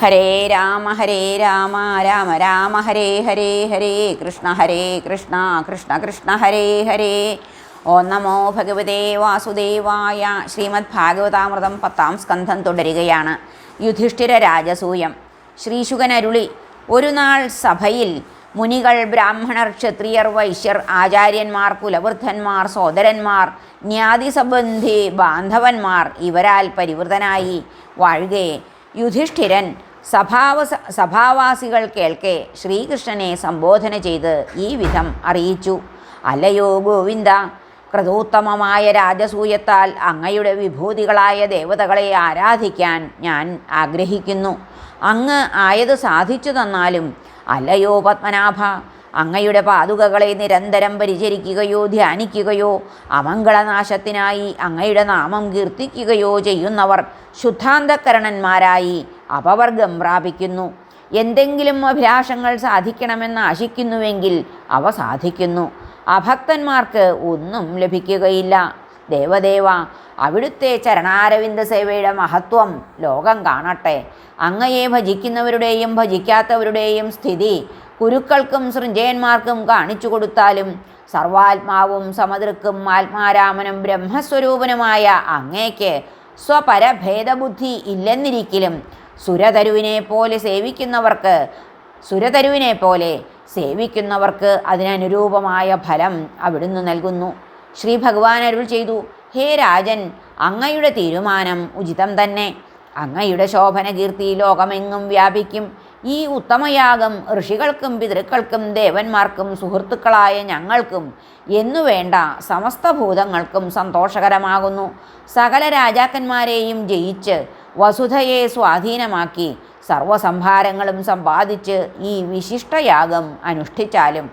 ഹരേ രാമ ഹരേ രാമ രാമ രാമ ഹരേ ഹരേ ഹരേ കൃഷ്ണ ഹരേ കൃഷ്ണ കൃഷ്ണ കൃഷ്ണ ഹരേ ഹരേ. ഓം നമോ ഭഗവതേ വാസുദേവായ ശ്രീമദ് ഭാഗവതാമൃതം പത്താം സ്കന്ധം തുടരുകയാണ്. യുധിഷ്ഠിര രാജസൂയം. ശ്രീശുഖനരുളി ഒരു നാൾ സഭയിൽ മുനികൾ ബ്രാഹ്മണർ ക്ഷത്രിയർ വൈശ്യർ ആചാര്യന്മാർ കുലവൃദ്ധന്മാർ സോദരന്മാർ ജ്ഞാതിസംബന്ധി ബാന്ധവന്മാർ ഇവരാൽ പരിവൃതനായി. വാഴുകെ യുധിഷ്ഠിരൻ സഭാവസ സഭാവാസികൾ കേൾക്കെ ശ്രീകൃഷ്ണനെ സംബോധന ചെയ്ത് ഈ വിധം അറിയിച്ചു. അല്ലയോ ഗോവിന്ദ കൃതോത്തമമായ രാജസൂയത്താൽ അങ്ങയുടെ വിഭൂതികളായ ദേവതകളെ ആരാധിക്കാൻ ഞാൻ ആഗ്രഹിക്കുന്നു. അങ്ങ് ആയത് സാധിച്ചു തന്നാലും അല്ലയോ പത്മനാഭ അങ്ങയുടെ പാതുകകളെ നിരന്തരം പരിചരിക്കുകയോ ധ്യാനിക്കുകയോ അമംഗളനാശത്തിനായി അങ്ങയുടെ നാമം കീർത്തിക്കുകയോ ചെയ്യുന്നവർ ശുദ്ധാന്തകരണന്മാരായി അപവർഗം പ്രാപിക്കുന്നു. എന്തെങ്കിലും അഭിലാഷങ്ങൾ സാധിക്കണമെന്ന് ആശിക്കുന്നുവെങ്കിൽ അവ സാധിക്കുന്നു. അഭക്തന്മാർക്ക് ഒന്നും ലഭിക്കുകയില്ല. ദേവദേവ അവിടുത്തെ ചരണാരവിന്ദ സേവയുടെ മഹത്വം ലോകം കാണട്ടെ. അങ്ങയെ ഭജിക്കുന്നവരുടെയും ഭജിക്കാത്തവരുടെയും സ്ഥിതി കുരുക്കൾക്കും സൃഞ്ജയന്മാർക്കും കാണിച്ചു കൊടുത്താലും സർവാത്മാവും സമതൃക്കും ആത്മാരാമനും ബ്രഹ്മസ്വരൂപനുമായ അങ്ങേക്ക് സ്വപരഭേദബുദ്ധി ഇല്ലെന്നിരിക്കലും സുരതരുവിനെ പോലെ സേവിക്കുന്നവർക്ക് സുരതരുവിനെ പോലെ സേവിക്കുന്നവർക്ക് അതിനനുരൂപമായ ഫലം അവിടുന്ന് നൽകുന്നു. ശ്രീ ഭഗവാൻ അരുൾ ചെയ്തു ഹേ രാജൻ അങ്ങയുടെ തീരുമാനം ഉചിതം തന്നെ. അങ്ങയുടെ ശോഭന കീർത്തി ലോകമെങ്ങും വ്യാപിക്കും. ഈ ഉത്തമയാഗം ഋഷികൾക്കും പിതൃക്കൾക്കും ദേവന്മാർക്കും സുഹൃത്തുക്കളായ ഞങ്ങൾക്കും എന്നുവേണ്ട സമസ്ത ഭൂതങ്ങൾക്കും സന്തോഷകരമാകുന്നു. സകല രാജാക്കന്മാരെയും ജയിച്ച് വസുധയെ സ്വാധീനമാക്കി സർവസംഭാരങ്ങളും സമ്പാദിച്ച് ഈ വിശിഷ്ടയാഗം അനുഷ്ഠിച്ചാലും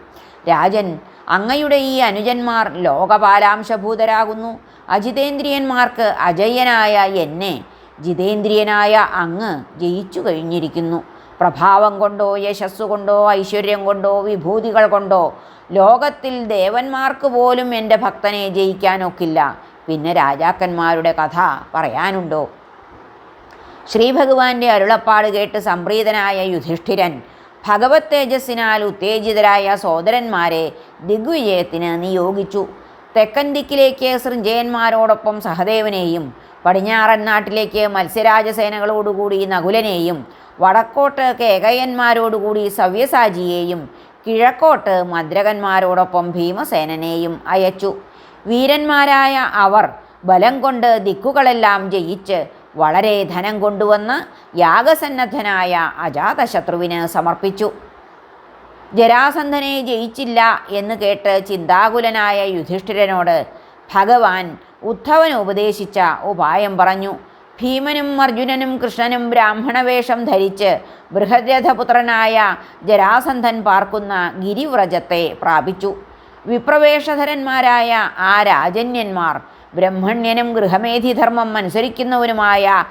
രാജൻ അങ്ങയുടെ ഈ അനുജന്മാർ ലോകപാലാംശഭൂതരാകുന്നു. അജിതേന്ദ്രിയന്മാർക്ക് അജയ്യനായ എന്നെ ജിതേന്ദ്രിയനായ അങ്ങ് ജയിച്ചു കഴിഞ്ഞിരിക്കുന്നു. പ്രഭാവം കൊണ്ടോ യശസ്സു കൊണ്ടോ ഐശ്വര്യം കൊണ്ടോ വിഭൂതികൾ കൊണ്ടോ ലോകത്തിൽ ദേവന്മാർക്ക് പോലും എന്റെ ഭക്തനെ ജയിക്കാനൊക്കില്ല. പിന്നെ രാജാക്കന്മാരുടെ കഥ പറയാനുണ്ടോ? ശ്രീഭഗവാന്റെ അരുളപ്പാട് കേട്ട് സംപ്രീതനായ യുധിഷ്ഠിരൻ ഭഗവത് തേജസ്സിനാൽ ഉത്തേജിതരായ സോദരന്മാരെ ദിഗ്വിജയത്തിന് നിയോഗിച്ചു. തെക്കൻ ദിക്കിലേക്ക് സൃഞ്ജയന്മാരോടൊപ്പം സഹദേവനെയും പടിഞ്ഞാറൻ നാട്ടിലേക്ക് മത്സ്യരാജസേനകളോടുകൂടി നകുലനെയും വടക്കോട്ട് കേകയന്മാരോടുകൂടി സവ്യസാജിയെയും കിഴക്കോട്ട് മദ്രകന്മാരോടൊപ്പം ഭീമസേനനെയും അയച്ചു. വീരന്മാരായ അവർ ബലം കൊണ്ട് ദിക്കുകളെല്ലാം ജയിച്ച് വളരെ ധനം കൊണ്ടുവന്ന് യാഗസന്നദ്ധനായ അജാതശത്രുവിന് സമർപ്പിച്ചു. ജരാസന്ധനെ ജയിച്ചില്ല എന്ന് കേട്ട് ചിന്താകുലനായ യുധിഷ്ഠിരനോട് ഭഗവാൻ ഉദ്ധവൻ ഉപദേശിച്ച ഉപായം പറഞ്ഞു. ഭീമനും അർജുനനും കൃഷ്ണനും ബ്രാഹ്മണവേഷം ധരിച്ച് ബൃഹദ്രഥപുത്രനായ ജരാസന്ധൻ പാർക്കുന്ന ഗിരിവ്രജത്തെ പ്രാപിച്ചു. വിപ്രവേഷധരന്മാരായ ആ രാജന്യന്മാർ ബ്രഹ്മണ്യനും ഗൃഹമേധിധർമ്മം അനുസരിക്കുന്നവനുമായ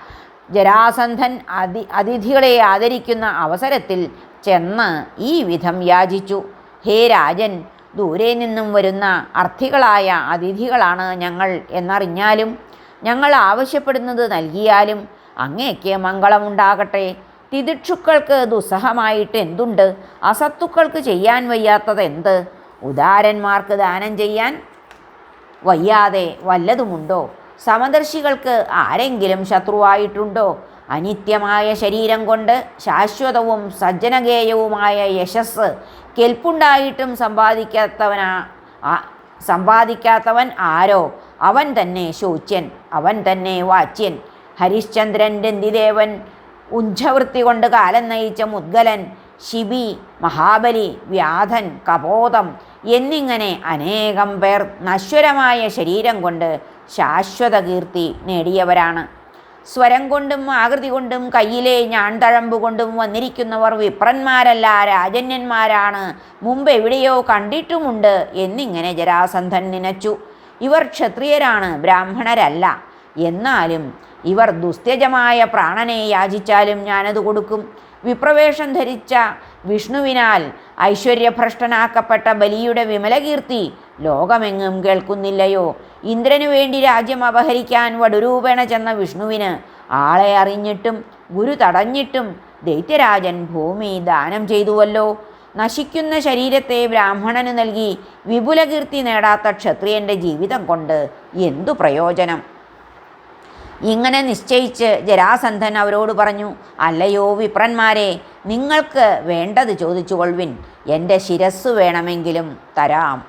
ജരാസന്ധൻ അതി അതിഥികളെ ആദരിക്കുന്ന അവസരത്തിൽ ചെന്ന് ഈ വിധം യാചിച്ചു. ഹേ രാജൻ ദൂരെ നിന്നും വരുന്ന അർത്ഥികളായ അതിഥികളാണ് ഞങ്ങൾ എന്നറിഞ്ഞാലും ഞങ്ങൾ ആവശ്യപ്പെടുന്നത് നൽകിയാലും അങ്ങേക്ക് മംഗളമുണ്ടാകട്ടെ തിദിക്ഷുക്കൾക്ക് ദുസ്സഹമായിട്ട് എന്തുണ്ട്? അസത്തുക്കൾക്ക് ചെയ്യാൻ വയ്യാത്തത് എന്ത് ഉദാരന്മാർക്ക് ദാനം ചെയ്യാൻ വയ്യാതെ വല്ലതുമുണ്ടോ? സമദർശികൾക്ക് ആരെങ്കിലും ശത്രുവായിട്ടുണ്ടോ? അനിത്യമായ ശരീരം കൊണ്ട് ശാശ്വതവും സജ്ജനകേയവുമായ യശസ് കെൽപ്പുണ്ടായിട്ടും സമ്പാദിക്കാത്തവനാ സമ്പാദിക്കാത്തവൻ ആരോ? അവൻ തന്നെ ശോച്യൻ അവൻ തന്നെ വാച്യൻ. ഹരിശ്ചന്ദ്രൻ രന്തിദേവൻ ഉഞ്ചവൃത്തി കൊണ്ട് കാലം നയിച്ച മുദ്ഗലൻ ശിബി മഹാബലി വ്യാധൻ കപോതം എന്നിങ്ങനെ അനേകം പേർ നശ്വരമായ ശരീരം കൊണ്ട് ശാശ്വത കീർത്തി നേടിയവരാണ്. സ്വരം കൊണ്ടും ആകൃതി കൊണ്ടും കയ്യിലെ ഞാൺതഴമ്പ് കൊണ്ടും വന്നിരിക്കുന്നവർ വിപ്രന്മാരല്ല രാജന്യന്മാരാണ്. മുമ്പ് എവിടെയോ കണ്ടിട്ടുമുണ്ട് എന്നിങ്ങനെ ജരാസന്ധൻ നിനച്ചു. ഇവർ ക്ഷത്രിയരാണ് ബ്രാഹ്മണരല്ല. എന്നാലും ഇവർ ദുസ്ത്യജമായ പ്രാണനെ യാചിച്ചാലും ഞാനത് കൊടുക്കും. വിപ്രവേഷം ധരിച്ച വിഷ്ണുവിനാൽ ഐശ്വര്യഭ്രഷ്ടനാക്കപ്പെട്ട ബലിയുടെ വിമലകീർത്തി ലോകമെങ്ങും കേൾക്കുന്നില്ലയോ? ഇന്ദ്രനു വേണ്ടി രാജ്യം അപഹരിക്കാൻ വടുരൂപേണ ചെന്ന വിഷ്ണുവിന് ആളെ അറിഞ്ഞിട്ടും ഗുരു തടഞ്ഞിട്ടും ദൈത്യരാജൻ ഭൂമി ദാനം ചെയ്തുവല്ലോ. നശിക്കുന്ന ശരീരത്തെ ബ്രാഹ്മണന് നൽകി വിപുലകീർത്തി നേടാത്ത ക്ഷത്രിയന്റെ ജീവിതം കൊണ്ട് എന്തു പ്രയോജനം? ഇങ്ങനെ നിശ്ചയിച്ച് ജരാസന്ധൻ അവരോട് പറഞ്ഞു അല്ലയോ വിപ്രന്മാരെ നിങ്ങൾക്ക് വേണ്ടത് ചോദിച്ചുകൊൾവിൻ എന്റെ ശിരസ് വേണമെങ്കിലും തരാം.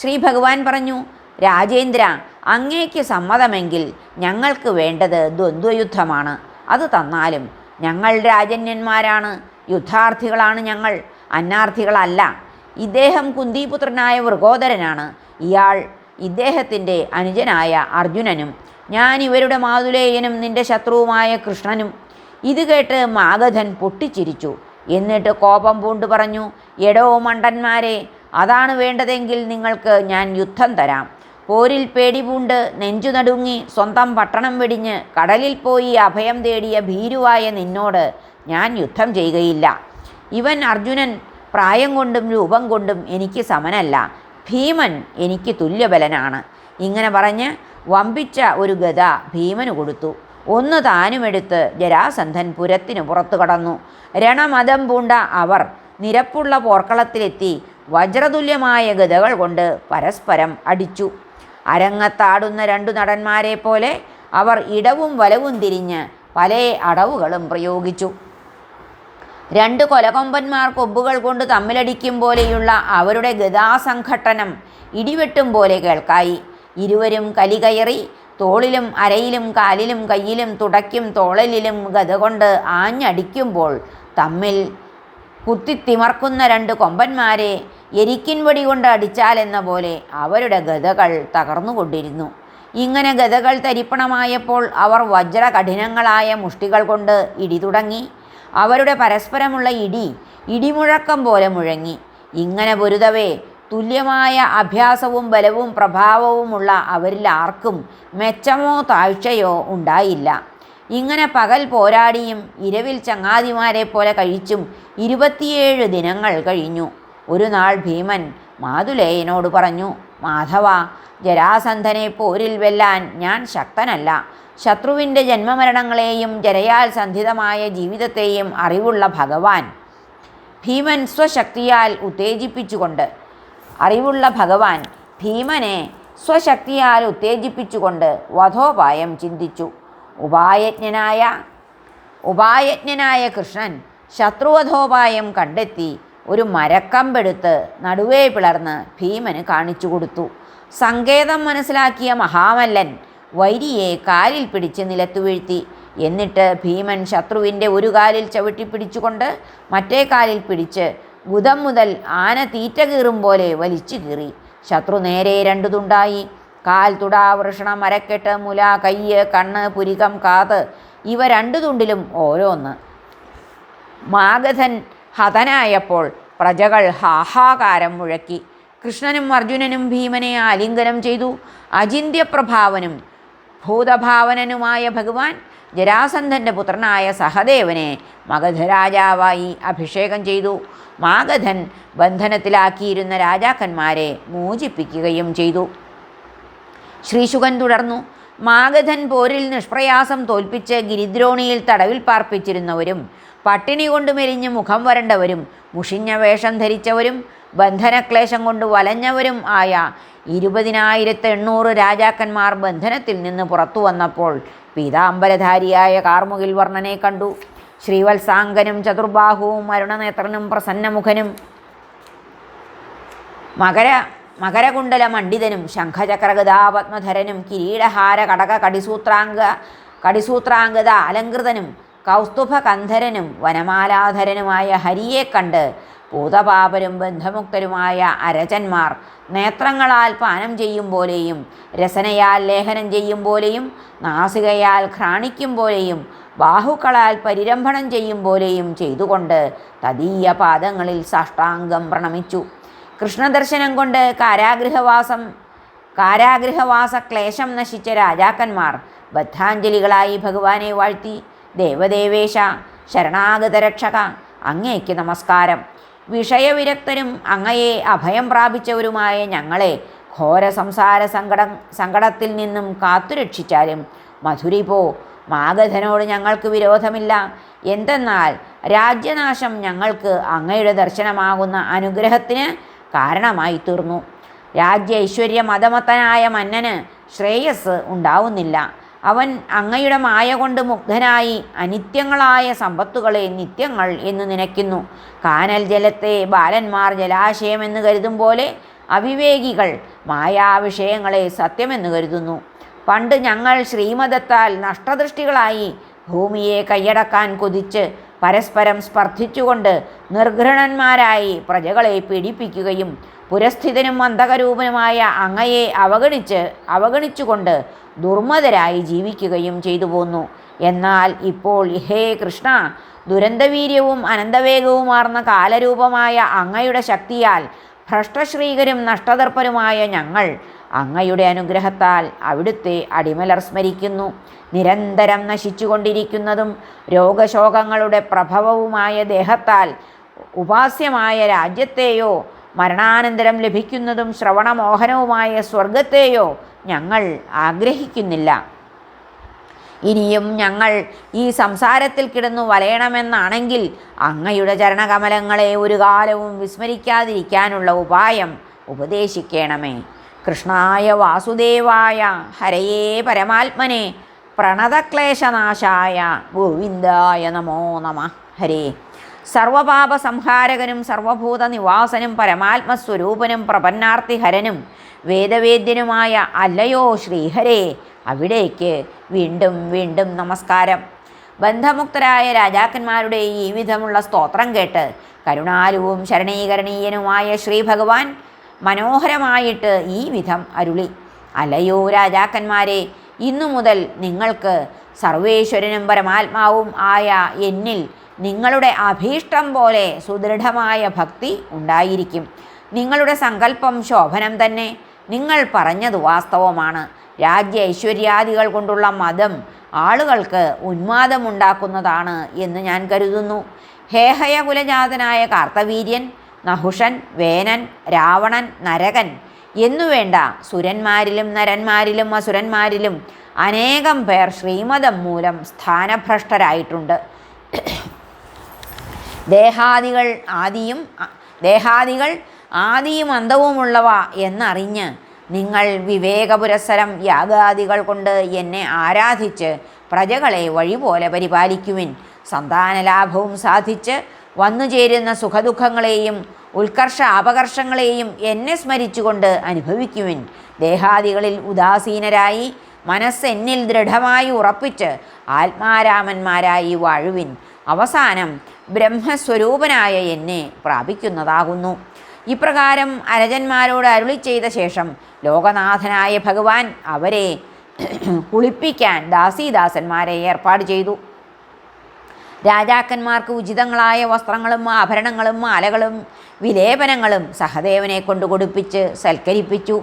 ശ്രീ ഭഗവാൻ പറഞ്ഞു രാജേന്ദ്ര അങ്ങേക്ക് സമ്മതമെങ്കിൽ ഞങ്ങൾക്ക് വേണ്ടത് ദ്വന്ദ്വയുദ്ധമാണ്. അത് തന്നാലും ഞങ്ങൾ രാജന്യന്മാരാണ് യുദ്ധാർത്ഥികളാണ് ഞങ്ങൾ അന്നാർത്ഥികളല്ല ഇദ്ദേഹം കുന്തിപുത്രനായ വൃഗോദരനാണ്. ഇയാൾ ഇദ്ദേഹത്തിന്റെ അനുജനായ അർജുനനും ഞാൻ ഇവരുടെ മാതുലേയനും നിന്റെ ശത്രുവുമായ കൃഷ്ണനും. ഇത് കേട്ട് മാഗധൻ പൊട്ടിച്ചിരിച്ചു. എന്നിട്ട് കോപം പൂണ്ട് പറഞ്ഞു എടോ മണ്ടന്മാരെ അതാണ് വേണ്ടതെങ്കിൽ നിങ്ങൾക്ക് ഞാൻ യുദ്ധം തരാം. പോരിൽ പേടി പൂണ്ട് നെഞ്ചു നടുങ്ങി സ്വന്തം പട്ടണം വെടിഞ്ഞ് കടലിൽ പോയി അഭയം തേടിയ ഭീരുവായ നിന്നോട് ഞാൻ യുദ്ധം ചെയ്യുകയില്ല. ഇവൻ അർജുനൻ പ്രായം കൊണ്ടും രൂപം കൊണ്ടും എനിക്ക് സമനല്ല. ഭീമൻ എനിക്ക് തുല്യബലനാണ്. ഇങ്ങനെ പറഞ്ഞ് വമ്പിച്ച ഒരു ഗത ഭീമന് കൊടുത്തു. ഒന്ന് താനുമെടുത്ത് ജരാസന്ധൻ പുരത്തിനു പുറത്തു കടന്നു. രണമതം പൂണ്ട അവർ നിരപ്പുള്ള പോർക്കളത്തിലെത്തി വജ്രതുല്യമായ ഗതകൾ കൊണ്ട് പരസ്പരം അടിച്ചു. അരങ്ങത്താടുന്ന രണ്ടു നടന്മാരെ പോലെ അവർ ഇടവും വലവും തിരിഞ്ഞ് പല അടവുകളും പ്രയോഗിച്ചു. രണ്ട് കൊലകൊമ്പന്മാർ കൊമ്പുകൾ കൊണ്ട് തമ്മിലടിക്കും പോലെയുള്ള അവരുടെ ഗതാസംഘട്ടനം ഇടിവെട്ടും പോലെ കേൾക്കായി. ഇരുവരും കലികയറി തോളിലും അരയിലും കാലിലും കയ്യിലും തുടയ്ക്കും തോളലിലും ഗത കൊണ്ട് ആഞ്ഞടിക്കുമ്പോൾ തമ്മിൽ കുത്തിത്തിമർക്കുന്ന രണ്ട് കൊമ്പന്മാരെ എരിക്കിൻ വടി കൊണ്ട് അടിച്ചാലെന്ന പോലെ അവരുടെ ഗതകൾ തകർന്നുകൊണ്ടിരുന്നു. ഇങ്ങനെ ഗതകൾ തരിപ്പണമായപ്പോൾ അവർ വജ്ര കഠിനങ്ങളായ മുഷ്ടികൾ കൊണ്ട് ഇടി തുടങ്ങി. അവരുടെ പരസ്പരമുള്ള ഇടി ഇടിമുഴക്കം പോലെ മുഴങ്ങി. ഇങ്ങനെ പൊരുതവേ തുല്യമായ അഭ്യാസവും ബലവും പ്രഭാവവുമുള്ള അവരിൽ ആർക്കും മെച്ചമോ താഴ്ചയോ ഉണ്ടായില്ല. ഇങ്ങനെ പകൽ പോരാടിയും ഇരവിൽ ചങ്ങാതിമാരെ പോലെ കഴിച്ചും ഇരുപത്തിയേഴ് ദിനങ്ങൾ കഴിഞ്ഞു. ഒരു നാൾ ഭീമൻ മാതുലേയനോട് പറഞ്ഞു മാധവ ജരാസന്ധനെ പോരിൽ വെല്ലാൻ ഞാൻ ശക്തനല്ല. ശത്രുവിന്റെ ജന്മമരണങ്ങളെയും ജരയാൽ സന്ധിതമായ ജീവിതത്തെയും അറിവുള്ള ഭഗവാൻ. ഭീമൻ സ്വശക്തിയാൽ ഉത്തേജിപ്പിച്ചുകൊണ്ട് അറിവുള്ള ഭഗവാൻ ഭീമനെ സ്വശക്തിയാൽ ഉത്തേജിപ്പിച്ചുകൊണ്ട് വധോപായം ചിന്തിച്ചു. ഉപായജ്ഞനായ ഉപായജ്ഞനായ കൃഷ്ണൻ ശത്രുവധോപായം കണ്ടെത്തി ഒരു മരക്കമ്പെടുത്ത് നടുവേ പിളർന്ന് ഭീമന് കാണിച്ചു കൊടുത്തു. സങ്കേതം മനസ്സിലാക്കിയ മഹാമല്ലൻ വൈരിയെ കാലിൽ പിടിച്ച് നിലത്തു വീഴ്ത്തി. എന്നിട്ട് ഭീമൻ ശത്രുവിന്റെ ഒരു കാലിൽ ചവിട്ടി പിടിച്ചുകൊണ്ട് മറ്റേ കാലിൽ പിടിച്ച് ബുധം മുതൽ ആന തീറ്റ കീറും പോലെ വലിച്ചു കീറി. ശത്രു നേരെ രണ്ടു തുണ്ടായി. കാൽ തുട വൃഷണം മരക്കെട്ട് മുല കയ്യ് കണ്ണ് പുരികം കാത് ഇവ രണ്ടു തുണ്ടിലും ഓരോന്ന്. മാഗധൻ ഹതനായപ്പോൾ പ്രജകൾ ഹാഹാകാരം മുഴക്കി. കൃഷ്ണനും അർജുനനും ഭീമനെ ആലിംഗനം ചെയ്തു. അചിന്ത്യപ്രഭാവനും ഭൂതഭാവനനുമായ ഭഗവാൻ ജരാസന്ധന്റെ പുത്രനായ സഹദേവനെ മഗധരാജാവായി അഭിഷേകം ചെയ്തു. മാഗധൻ ബന്ധനത്തിലാക്കിയിരുന്ന രാജാക്കന്മാരെ മോചിപ്പിക്കുകയും ചെയ്തു. ശ്രീശുകൻ തുടർന്നു. മാഗധൻ പോരിൽ നിഷ്പ്രയാസം തോൽപ്പിച്ച് ഗിരിദ്രോണിയിൽ തടവിൽ പാർപ്പിച്ചിരുന്നവരും പട്ടിണി കൊണ്ട് മെലിഞ്ഞ് മുഖം വരണ്ടവരും മുഷിഞ്ഞ വേഷം ധരിച്ചവരും ബന്ധനക്ലേശം കൊണ്ട് വലഞ്ഞവരും ആയ ഇരുപതിനായിരത്തി എണ്ണൂറ് രാജാക്കന്മാർ ബന്ധനത്തിൽ നിന്ന് പുറത്തു വന്നപ്പോൾ പീതാംബരധാരിയായ കാർമുകിൽ വർണനെ കണ്ടു. ശ്രീവത്സാംഗനും ചതുർബാഹുവും അരുണനേത്രനും പ്രസന്നമുഖനും. മകര മകരകുണ്ടല മണ്ഡിതനും ശംഖചക്രഗതാപത്മധരനും കിരീടഹാര കടക കടിസൂത്രാംഗ കടിസൂത്രാംഗത അലങ്കൃതനും കൗസ്തുഭകന്ധരനും വനമാലാധരനുമായ ഹരിയെ കണ്ട് ഭൂതപാപരും ബന്ധമുക്തരുമായ അരചന്മാർ നേത്രങ്ങളാൽ പാനം ചെയ്യും പോലെയും രസനയാൽ ലേഖനം ചെയ്യും പോലെയും നാസികയാൽ ഘ്രാണിക്കും പോലെയും ബാഹുക്കളാൽ പരിരംഭണം ചെയ്യും പോലെയും ചെയ്തുകൊണ്ട് തദീയ പാദങ്ങളിൽ സാഷ്ടാംഗം പ്രണമിച്ചു. കൃഷ്ണദർശനം കൊണ്ട് കാരാഗൃഹവാസം കാരാഗൃഹവാസ ക്ലേശം നശിച്ച രാജാക്കന്മാർ ബദ്ധാഞ്ജലികളായി ഭഗവാനെ വാഴ്ത്തി ദേവദേവേശ ശരണാഗതരക്ഷക അങ്ങേക്ക് നമസ്കാരം. വിഷയവിരക്തരും അങ്ങയെ അഭയം പ്രാപിച്ചവരുമായ ഞങ്ങളെ ഘോര സംസാര സങ്കടം സങ്കടത്തിൽ നിന്നും കാത്തുരക്ഷിച്ചാലും. മധുരി പോ മാഗധനോട് ഞങ്ങൾക്ക് വിരോധമില്ല. എന്തെന്നാൽ രാജ്യനാശം ഞങ്ങൾക്ക് അങ്ങയുടെ ദർശനമാകുന്ന അനുഗ്രഹത്തിന് കാരണമായി തീർന്നു. രാജ്യ ഐശ്വര്യ മതമത്തനായ മന്നന് ശ്രേയസ് ഉണ്ടാവുന്നില്ല. അവൻ അങ്ങയുടെ മായ കൊണ്ട് മുഗ്ധനായി അനിത്യങ്ങളായ സമ്പത്തുകളെ നിത്യങ്ങൾ എന്ന് നിനയ്ക്കുന്നു. കാനൽ ജലത്തെ ബാലന്മാർ ജലാശയമെന്ന് കരുതും പോലെ അവിവേകികൾ മായാവിഷയങ്ങളെ സത്യമെന്ന് കരുതുന്നു. പണ്ട് ഞങ്ങൾ ശ്രീമതത്താൽ നഷ്ടദൃഷ്ടികളായി ഭൂമിയെ കൈയടക്കാൻ കൊതിച്ച് പരസ്പരം സ്പർദ്ധിച്ചുകൊണ്ട് നിർഘൃണന്മാരായി പ്രജകളെ പീഡിപ്പിക്കുകയും പുരസ്ഥിതനും അന്ധകരൂപനുമായ അങ്ങയെ അവഗണിച്ച് അവഗണിച്ചുകൊണ്ട് ദുർമതരായി ജീവിക്കുകയും ചെയ്തു പോന്നു. എന്നാൽ ഇപ്പോൾ ഹേ കൃഷ്ണ ദുരന്തവീര്യവും അനന്തവേഗവുമാർന്ന കാലരൂപമായ അങ്ങയുടെ ശക്തിയാൽ ഭ്രഷ്ടശ്രീകരും നഷ്ടതർപ്പരുമായ ഞങ്ങൾ അങ്ങയുടെ അനുഗ്രഹത്താൽ അവിടുത്തെ അടിമലർ സ്മരിക്കുന്നു. നിരന്തരം നശിച്ചുകൊണ്ടിരിക്കുന്നതും രോഗശോകങ്ങളുടെ പ്രഭവവുമായ ദേഹത്താൽ ഉപാസ്യമായ രാജ്യത്തെയോ മരണാനന്തരം ലഭിക്കുന്നതും ശ്രവണമോഹനവുമായ സ്വർഗത്തെയോ ഞങ്ങൾ ആഗ്രഹിക്കുന്നില്ല. ഇനിയും ഞങ്ങൾ ഈ സംസാരത്തിൽ കിടന്നു വലയണമെന്നാണെങ്കിൽ അങ്ങയുടെ ചരണകമലങ്ങളെ ഒരു കാലവും വിസ്മരിക്കാതിരിക്കാനുള്ള ഉപായം ഉപദേശിക്കണമേ. കൃഷ്ണായ വാസുദേവായ ഹരയേ പരമാത്മനെ പ്രണതക്ലേശനാശായ ഗോവിന്ദായ നമോ നമ. ഹരേ. സർവപാപ സംഹാരകനും സർവഭൂത നിവാസനും പരമാത്മസ്വരൂപനും പ്രപന്നാർത്തിഹരനും വേദവേദ്യനുമായ അല്ലയോ ശ്രീഹരേ അവിടേക്ക് വീണ്ടും വീണ്ടും നമസ്കാരം. ബന്ധമുക്തരായ രാജാക്കന്മാരുടെ ഈ വിധമുള്ള സ്തോത്രം കേട്ട് കരുണാലുവും ശരണീകരണീയനുമായ ശ്രീ ഭഗവാൻ മനോഹരമായിട്ട് ഈ വിധം അരുളി. അലയോ രാജാക്കന്മാരെ ഇന്നു മുതൽ നിങ്ങൾക്ക് സർവേശ്വരനും പരമാത്മാവും ആയ എന്നിൽ നിങ്ങളുടെ അഭീഷ്ടം പോലെ സുദൃഢമായ ഭക്തി ഉണ്ടായിരിക്കും. നിങ്ങളുടെ സങ്കല്പം ശോഭനം തന്നെ. നിങ്ങൾ പറഞ്ഞത് വാസ്തവമാണ്. രാജ്യ ഐശ്വര്യാദികൾ കൊണ്ടുള്ള മതം ആളുകൾക്ക് ഉന്മാദമുണ്ടാക്കുന്നതാണ് എന്ന് ഞാൻ കരുതുന്നു. ഹേഹയകുലജാതനായ കാർത്തവീര്യൻ നഹുഷൻ വേനൻ രാവണൻ നരകൻ എന്നുവേണ്ട സുരന്മാരിലും നരന്മാരിലും അസുരന്മാരിലും അനേകം പേർ ശ്രീമതം മൂലം സ്ഥാനഭ്രഷ്ടരായിട്ടുണ്ട്. ദേഹാദികൾ ആദിയും ദേഹാദികൾ ആദിയും അന്തവുമുള്ളവ എന്നറിഞ്ഞ് നിങ്ങൾ വിവേകപുരസരം യാഗാദികൾ കൊണ്ട് എന്നെ ആരാധിച്ച് പ്രജകളെ വഴിപോലെ പരിപാലിക്കുവിൻ. സന്താനലാഭവും സാധിച്ച് വന്നുചേരുന്ന സുഖദുഃഖങ്ങളെയും ഉത്കർഷ അപകർഷങ്ങളെയും എന്നെ സ്മരിച്ചുകൊണ്ട് അനുഭവിക്കുവിൻ. ദേഹാദികളിൽ ഉദാസീനരായി മനസ്സെന്നിൽ ദൃഢമായി ഉറപ്പിച്ച് ആത്മാരാമന്മാരായി വാഴുവിൻ. അവസാനം ബ്രഹ്മസ്വരൂപനായ എന്നെ പ്രാപിക്കുന്നതാകുന്നു. ഇപ്രകാരം അരജന്മാരോട് അരുളി ചെയ്ത ശേഷം ലോകനാഥനായ ഭഗവാൻ അവരെ കുളിപ്പിക്കാൻ ദാസീദാസന്മാരെ ഏർപ്പാട് ചെയ്തു. രാജാക്കന്മാർക്ക് ഉചിതങ്ങളായ വസ്ത്രങ്ങളും ആഭരണങ്ങളും മാലകളും വിലേപനങ്ങളും സഹദേവനെ കൊണ്ട് കൊടുപ്പിച്ച് സൽക്കരിപ്പിച്ചു.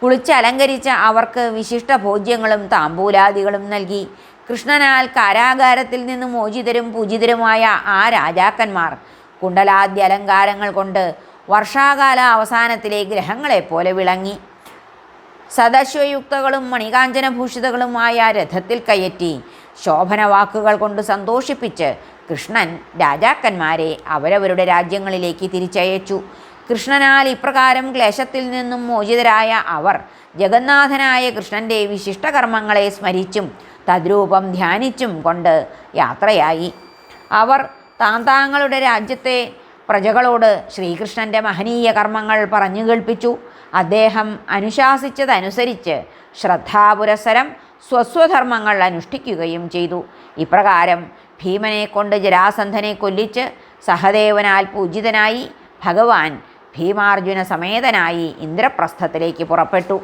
കുളിച്ച് അലങ്കരിച്ച അവർക്ക് വിശിഷ്ട ഭോജ്യങ്ങളും താമ്പൂലാദികളും നൽകി. കൃഷ്ണനാൽ കാരാഗാരത്തിൽ നിന്ന് മോചിതരും പൂജിതരുമായ ആ രാജാക്കന്മാർ കുണ്ടലാദ്യ അലങ്കാരങ്ങൾ കൊണ്ട് വർഷാകാല അവസാനത്തിലെ ഗ്രഹങ്ങളെപ്പോലെ വിളങ്ങി. സദശ്വയുക്തകളും മണികാഞ്ചനഭൂഷിതകളുമായ രഥത്തിൽ കയറ്റി ശോഭന വാക്കുകൾ കൊണ്ട് സന്തോഷിപ്പിച്ച് കൃഷ്ണൻ രാജാക്കന്മാരെ അവരവരുടെ രാജ്യങ്ങളിലേക്ക് തിരിച്ചയച്ചു. കൃഷ്ണനാൽ ഇപ്രകാരം ക്ലേശത്തിൽ നിന്നും മോചിതരായ അവർ ജഗന്നാഥനായ കൃഷ്ണന്റെ വിശിഷ്ടകർമ്മങ്ങളെ സ്മരിച്ചും തദ്രൂപം ധ്യാനിച്ചും കൊണ്ട് യാത്രയായി. അവർ താന്താങ്ങളുടെ രാജ്യത്തെ പ്രജകളോട് ശ്രീകൃഷ്ണന്റെ മഹനീയ കർമ്മങ്ങൾ പറഞ്ഞു കേൾപ്പിച്ചു. അദ്ദേഹം അനുശാസിച്ചതനുസരിച്ച് ശ്രദ്ധാപുരസരം സ്വസ്വധർമ്മങ്ങൾ അനുഷ്ഠിക്കുകയും ചെയ്തു. ഇപ്രകാരം ഭീമനെ കൊണ്ട് ജരാസന്ധനെ കൊല്ലിച്ച് സഹദേവനാൽ പൂജിതനായി ഭഗവാൻ ഭീമാർജുന സമേതനായി ഇന്ദ്രപ്രസ്ഥത്തിലേക്ക് പുറപ്പെട്ടു.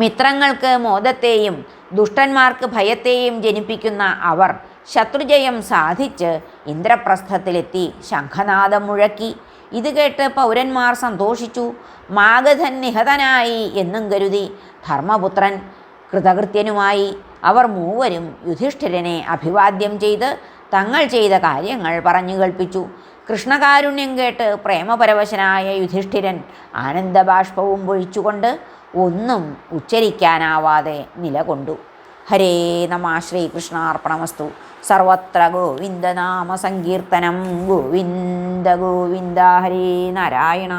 മിത്രങ്ങൾക്ക് മോദത്തെയും ദുഷ്ടന്മാർക്ക് ഭയത്തെയും ജനിപ്പിക്കുന്ന അവർ ശത്രുജയം സാധിച്ച് ഇന്ദ്രപ്രസ്ഥത്തിലെത്തി ശംഖനാദം മുഴക്കി. ഇത് കേട്ട് പൗരന്മാർ സന്തോഷിച്ചു. മാഗധൻ നിഹതനായി എന്നും കരുതി ധർമ്മപുത്രൻ കൃതകൃത്യനുമായി അവർ മൂവരും യുധിഷ്ഠിരനെ അഭിവാദ്യം ചെയ്ത് തങ്ങൾ ചെയ്ത കാര്യങ്ങൾ പറഞ്ഞു കേൾപ്പിച്ചു. കൃഷ്ണകാരുണ്യം കേട്ട് പ്രേമപരവശനായ യുധിഷ്ഠിരൻ ആനന്ദബാഷ്പവും പൊഴിച്ചുകൊണ്ട് ഒന്നും ഉച്ചരിക്കാനാവാതെ നിലകൊണ്ടു. ഹരേ നമ ശ്രീകൃഷ്ണാർപ്പണമസ്തു. സർവത്ര ഗോവിന്ദനാമ സങ്കീർത്തനം. ഗോവിന്ദ ഗോവിന്ദ ഹരേ നാരായണ.